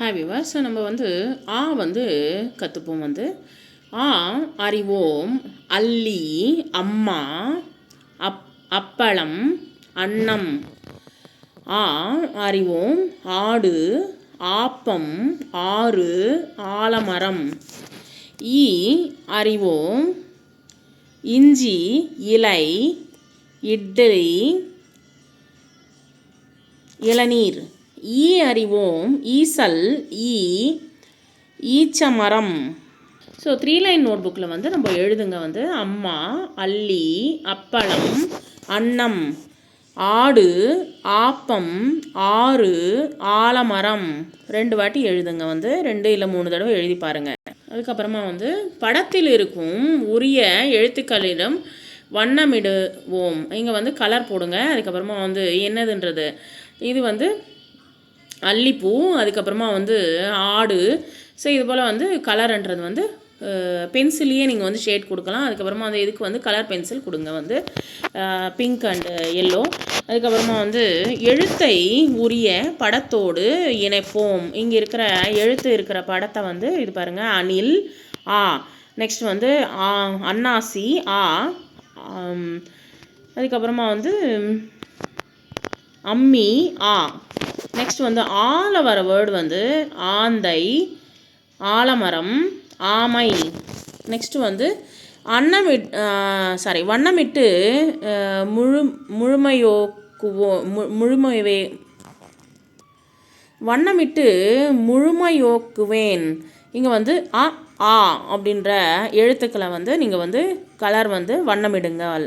Hi விவாஸ் so நம்ம வந்து ஆ வந்து கற்றுப்போம் வந்து. ஆ அறிவோம் அல்லி அம்மா அப் அப்பளம் அன்னம். ஆ அறிவோம் ஆடு ஆப்பம் ஆறு ஆலமரம். ஈ அறிவோம் இஞ்சி இலை இட்லி இளநீர். ஈ அறிவோம் ஈசல் ஈ ஈச்சமரம். ஸோ த்ரீ லைன் நோட் புக்கில் வந்து நம்ம எழுதுங்க வந்து அம்மா அள்ளி அப்பளம் அன்னம் ஆடு ஆப்பம் ஆறு ஆலமரம். ரெண்டு வாட்டி எழுதுங்க வந்து ரெண்டு இல்லை மூணு தடவை எழுதி பாருங்கள் அதுக்கப்புறமா வந்து படத்தில் இருக்கும் உரிய எழுத்துக்களிடம் வண்ணமிடுவோம். இங்கே வந்து கலர் போடுங்க. அதுக்கப்புறமா வந்து என்னதுன்றது. இது வந்து அல்லிப்பூ அதுக்கப்புறமா வந்து ஆடு. ஸோ இது போல் வந்து கலருன்றது வந்து பென்சிலையே நீங்கள் வந்து ஷேட் கொடுக்கலாம். அதுக்கப்புறமா வந்து இதுக்கு வந்து கலர் பென்சில் கொடுங்க வந்து. பிங்க் அண்டு எல்லோ அதுக்கப்புறமா வந்து எழுத்தை உரிய படத்தோடு இணைப்போம். இங்கே இருக்கிற எழுத்து இருக்கிற படத்தை வந்து இது பாருங்கள் அணில் ஆ. நெக்ஸ்ட் வந்து ஆ அன்னாசி ஆ. அதுக்கப்புறமா வந்து அம்மி ஆ. நெக்ஸ்ட் வந்து ஆல வர வேர்டு வந்து ஆந்தை ஆலமரம் ஆமை. நெக்ஸ்ட்டு வந்து அன்னமிட் சாரி வண்ணமிட்டு முழு முழுமையோக்குவோ மு முழுமையவே வண்ணமிட்டு முழுமையோக்குவேன். இங்கே வந்து அ ஆ அப்படின்ற எழுத்துக்களை வந்து நீங்கள் வந்து கலர் வந்து வண்ணமிடுங்கள்.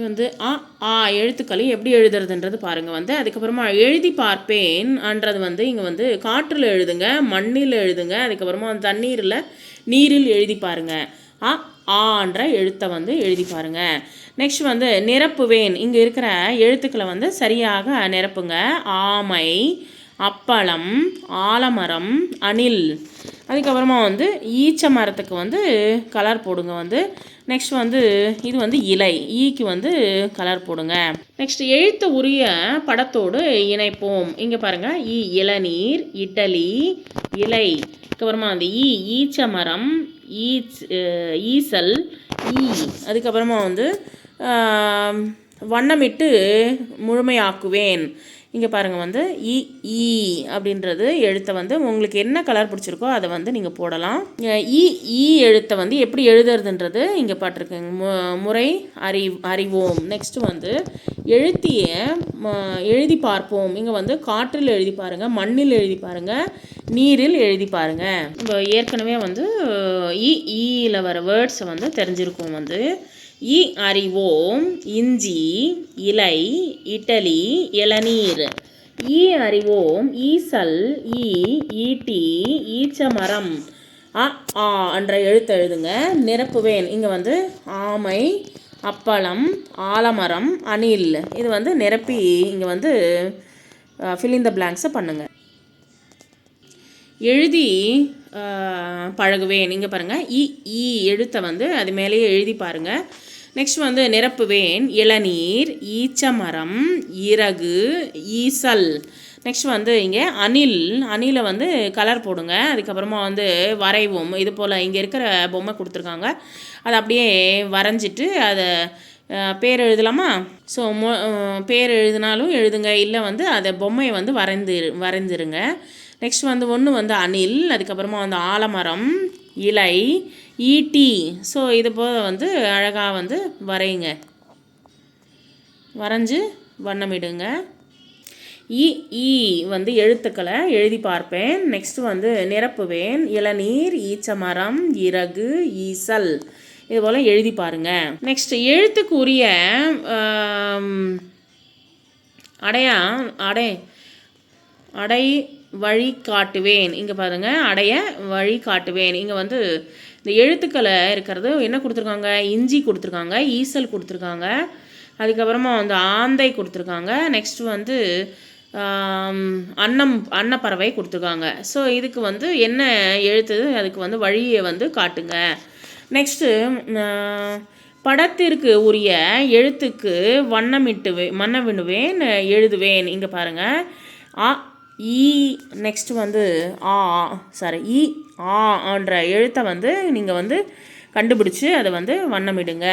வந்து ஆ ஆ எழுத்துக்களை எப்படி எழுதுறதுன்றது பாருங்கள் வந்து. அதுக்கப்புறமா எழுதி பார்ப்பேன் அன்றது வந்து இங்கே வந்து காற்றில் எழுதுங்க மண்ணில் எழுதுங்க அதுக்கப்புறமா தண்ணீரில் நீரில் எழுதி பாருங்க. ஆ ஆன்ற எழுத்தை வந்து எழுதி பாருங்க. நெக்ஸ்ட் வந்து நிரப்புவேன். இங்கே இருக்கிற எழுத்துக்களை வந்து சரியாக நிரப்புங்க. ஆமை அப்பளம் ஆலமரம் அணில். அதுக்கப்புறமா வந்து ஈச்ச மரத்துக்கு வந்து கலர் போடுங்க வந்து. நெக்ஸ்ட் வந்து இது வந்து இலை. ஈக்கு வந்து கலர் போடுங்க. நெக்ஸ்ட் எழுத்து உரிய படத்தோடு இணைப்போம். இங்கே பாருங்க. ஈ இளநீர் இட்டலி இலை. அதுக்கப்புறமா வந்து e, ஈ ஈச்ச மரம் ஈச் ஈசல் ஈ. அதுக்கப்புறமா வந்து வண்ணமிட்டு முழுமையாக்குவேன். இங்கே பாருங்கள் வந்து இ ஈ அப்படின்றது எழுத்தை வந்து உங்களுக்கு என்ன கலர் பிடிச்சிருக்கோ அதை வந்து நீங்கள் போடலாம். அஹ் இ ஈ எழுத்தை வந்து எப்படி எழுதுறதுன்றது இங்கே பாட்டிருக்குங்க மு முறை அறி அறிவோம். நெக்ஸ்ட் வந்து எழுத்திய ம- எழுதி பார்ப்போம். இங்கே வந்து காற்றில் எழுதி பாருங்கள் மண்ணில் எழுதி பாருங்கள் நீரில் எழுதி பாருங்கள் நம்ம ஏற்கனவே வந்து இ ஈயில் வர வேர்ட்ஸை வந்து தெரிஞ்சிருக்கோம் வந்து. இ அறிவோம் இஞ்சி இலை இட்டலி இளநீர். ஈ அறிவோம் ஈசல் ஈ ஈட்டி ஈச்சமரம். அ ஆ என்ற எழுத்து எழுதுங்க. நிரப்புவேன். இங்கே வந்து ஆமை அப்பளம் ஆலமரம் அணில். இது வந்து நிரப்பி இங்கே வந்து ஃபில் இன் த பிளாங்க்ஸை பண்ணுங்கள் எழுதி பழகுவேன். நீங்கள் பாருங்கள் இ ஈ எழுத்தை வந்து அது மேலேயே எழுதி பாருங்கள் நெக்ஸ்ட் வந்து நிரப்புவேன். இளநீர் ஈச்சமரம் இறகு ஈசல். நெக்ஸ்ட் வந்து இங்கே அணில். அணிலை வந்து கலர் போடுங்க. அதுக்கப்புறமா வந்து வரைவோம். இது போல் இங்கே இருக்கிற பொம்மை கொடுத்துருக்காங்க. அதை அப்படியே வரைஞ்சிட்டு அதை பேர் எழுதலாமா? ஸோ மொ பேர் எழுதினாலும் எழுதுங்க. இல்லை வந்து அதை பொம்மையை வந்து வரைந்து வரைஞ்சிருங்க நெக்ஸ்ட் வந்து ஒன்று வந்து அணில் அதுக்கப்புறமா வந்து ஆலமரம் இலை ஈட்டி. ஸோ இது போல் வந்து அழகாக வந்து வரையுங்க. வரைஞ்சி வண்ணமிடுங்க. இ ஈ வந்து எழுத்துக்களை எழுதி பார்ப்பேன். நெக்ஸ்ட் வந்து நிரப்புவேன். இளநீர் ஈச்சமரம் இறகு ஈசல். இது போல் எழுதி பாருங்கள் நெக்ஸ்ட் எழுத்துக்குரிய அடையா அடை அடை வழி காட்டுவேன் இங்கே பாருங்க அடைய வழி காட்டுவேன் இங்கே வந்து இந்த எழுத்துக்களை இருக்கிறது என்ன கொடுத்துருக்காங்க? இஞ்சி கொடுத்துருக்காங்க ஈசல் கொடுத்துருக்காங்க. அதுக்கப்புறமா வந்து ஆந்தை கொடுத்துருக்காங்க. நெக்ஸ்ட் வந்து அன்னம் அன்னப்பறவை கொடுத்துருக்காங்க. ஸோ இதுக்கு வந்து என்ன எழுத்து? அதுக்கு வந்து வழியை வந்து காட்டுங்க. நெக்ஸ்ட்டு படத்திற்கு உரிய எழுத்துக்கு வண்ணமிட்டு வண்ணமிடுவேன் எழுதுவேன். இங்கே பாருங்கள் ஆ ஈ நெக்ஸ்ட் வந்து ஆ சாரி இ ஆ எழுத்தை வந்து நீங்கள் வந்து கண்டுபிடிச்சி அதை வந்து வண்ணமிடுங்க.